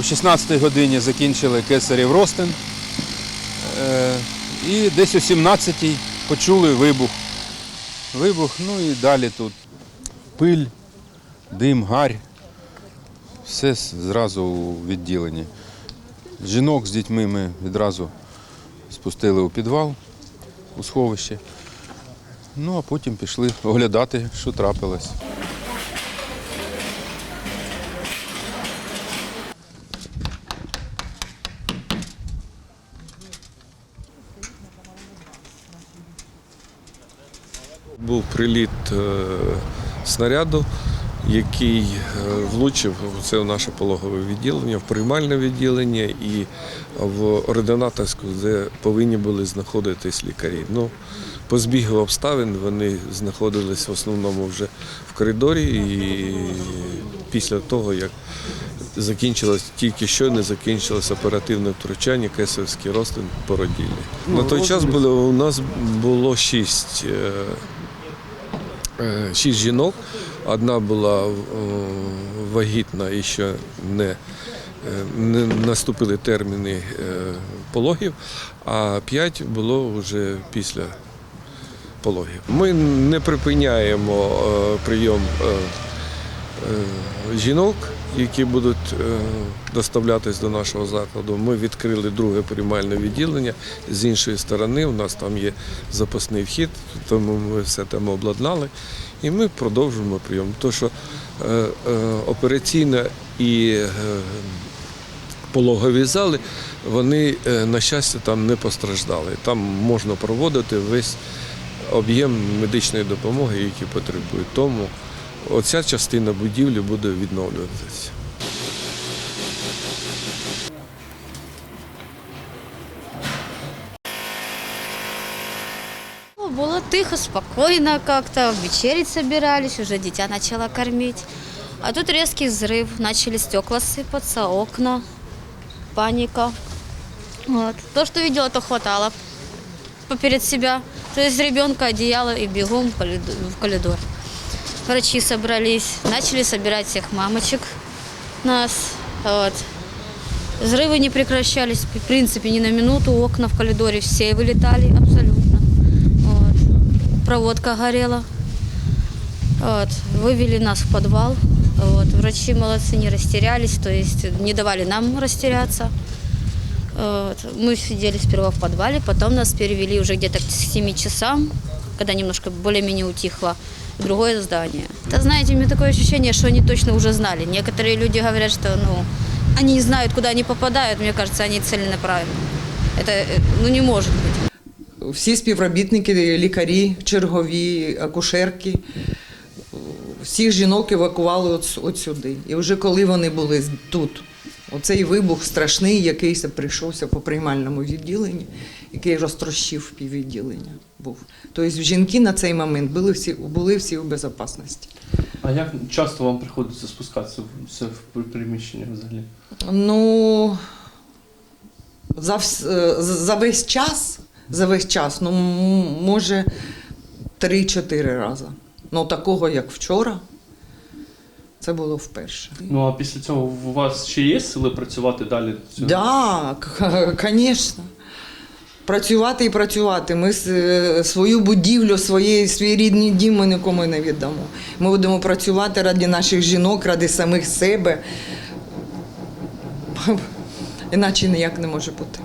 У 16-й годині закінчили кесарів Ростин. Е, І десь о 17-й почули вибух. Вибух, ну і далі тут пиль, дим, гарь. Все зразу у відділенні. Жінок з дітьми ми відразу спустили у підвал, у сховище. Ну а потім пішли оглядати, що трапилось. Був приліт е, снаряду, який е, влучив це в наше пологове відділення, в приймальне відділення і в ординаторську, де повинні були знаходитись лікарі. Ну, по збігу обставин вони знаходились в основному вже в коридорі, і після того, як закінчилось тільки що не закінчилось оперативне втручання, кесарський розтин породілі. На той час було у нас було шість. Е, шість жінок. Одна була е, вагітна і ще не, е, не наступили терміни пологів, а п'ять було вже після пологів. Ми не припиняємо прийом жінок, які будуть е, доставлятись до нашого закладу. Ми відкрили друге приймальне відділення. З іншої сторони, у нас там є запасний вхід, тому ми все там обладнали. І ми продовжуємо прийом. Тому що е, е, операційна і е, пологові зали, вони, е, на щастя, там не постраждали. Там можна проводити весь об'єм медичної допомоги, який потребують. Тому оця частина будівлі буде відновлюватися. Ну, Было тихо, спокойно как-то, вечерить собирались, уже дитя начало кормить. А тут резкий взрыв, начали стекла сыпаться, окна, паника. Вот. То, что видела, то хватало поперед себя. То есть ребенка, одеяло и бегом в коридор- в коридор. Врачи собрались, начали собирать всех мамочек нас. Вот. Взрывы не прекращались, в принципе, ни на минуту. Окна в коридоре все вылетали абсолютно. Вот. Проводка горела. Вот. Вывели нас в подвал. Вот. Врачи молодцы, не растерялись, то есть не давали нам растеряться. Вот. Мы сидели сперва в подвале, потом нас перевели уже где-то к 7 часам, когда немножко более-менее утихло, в другое здание. Да, знаете, у меня такое ощущение, что они точно уже знали. Некоторые люди говорят, что ну, они не знают, куда они попадают. Мне кажется, они целенаправленно. Это э, ну, не может быть. всі співробітники, лікарі, чергові, акушерки, всіх жінок евакували от, от сюди. І вже коли вони були тут, оцей вибух страшний, який се прийшовся по приймальному відділенні, який розтрощив піввідділення був. Тобто жінки на цей момент були всі, були всі в безпечності. А як часто вам приходиться спускатися в приміщення взагалі? Ну, за, е, за весь час, за весь час, ну, може, 3-4 рази. Ну, такого, як вчора, це було вперше. Ну а після цього у вас ще є сили працювати далі? Так, звісно. Працювати і працювати. Ми е, свою будівлю, свої, свій рідний дім ми нікому не віддамо. Ми будемо працювати ради наших жінок, ради самих себе. Іначе ніяк не може бути.